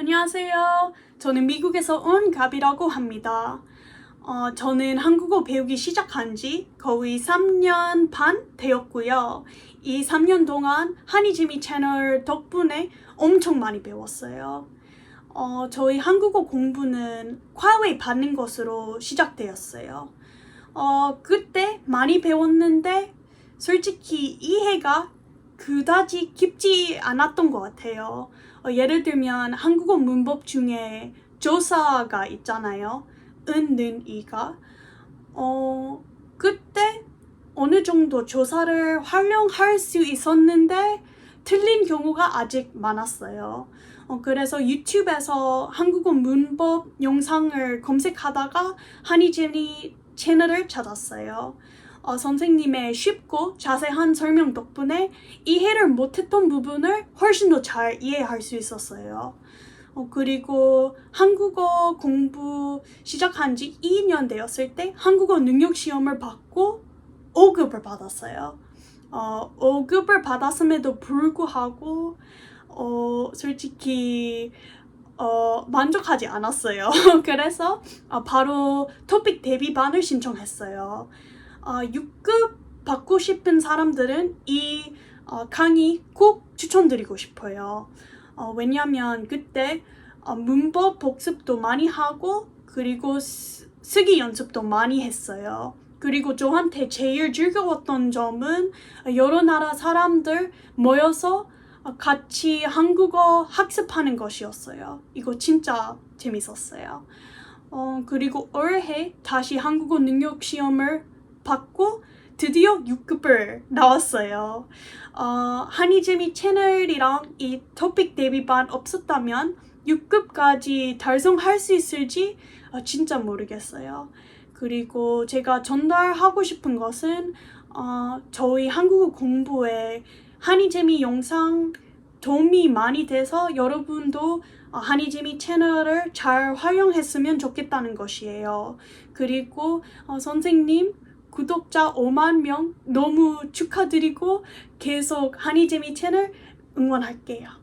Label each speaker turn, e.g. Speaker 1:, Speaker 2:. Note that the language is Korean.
Speaker 1: 안녕하세요. 저는 미국에서 온 갑이라고 합니다. 어, 저는 한국어 배우기 시작한 지 거의 3년 반 되었고요. 이 3년 동안 한이지미 채널 덕분에 엄청 많이 배웠어요. 어, 저희 한국어 공부는 과외 받는 것으로 시작되었어요. 어, 그때 많이 배웠는데 솔직히 이해가 그다지 깊지 않았던 것 같아요. 어, 예를 들면 한국어 문법 중에 조사가 있잖아요. 은, 는, 이가. 어, 그때 어느 정도 조사를 활용할 수 있었는데 틀린 경우가 아직 많았어요. 어, 그래서 유튜브에서 한국어 문법 영상을 검색하다가 한이진이 채널을 찾았어요. 어, 선생님의 쉽고 자세한 설명 덕분에 이해를 못했던 부분을 훨씬 더 잘 이해할 수 있었어요. 어, 그리고 한국어 공부 시작한 지 2년 되었을 때 한국어 능력 시험을 받고 5급을 받았어요. 어, 5급을 받았음에도 불구하고 어, 솔직히 어, 만족하지 않았어요. 그래서 어, 바로 토픽 대비반을 신청했어요. 어, 6급 받고 싶은 사람들은 이 어, 강의 꼭 추천드리고 싶어요. 어, 왜냐면 그때 어, 문법 복습도 많이 하고 그리고 스, 쓰기 연습도 많이 했어요. 그리고 저한테 제일 즐거웠던 점은 여러 나라 사람들 모여서 어, 같이 한국어 학습하는 것이었어요. 이거 진짜 재밌었어요. 어, 그리고 올해 다시 한국어 능력 시험을 받고 드디어 6급을 나왔어요. 어, 한이재미 채널이랑 이 토픽 대비반 없었다면 6급까지 달성할 수 있을지 어, 진짜 모르겠어요. 그리고 제가 전달하고 싶은 것은 어, 저희 한국어 공부에 한이재미 영상 도움이 많이 돼서 여러분도 어, 한이재미 채널을 잘 활용했으면 좋겠다는 것이에요. 그리고 어, 선생님 구독자 5만 명 너무 축하드리고 계속 한이재미 채널 응원할게요.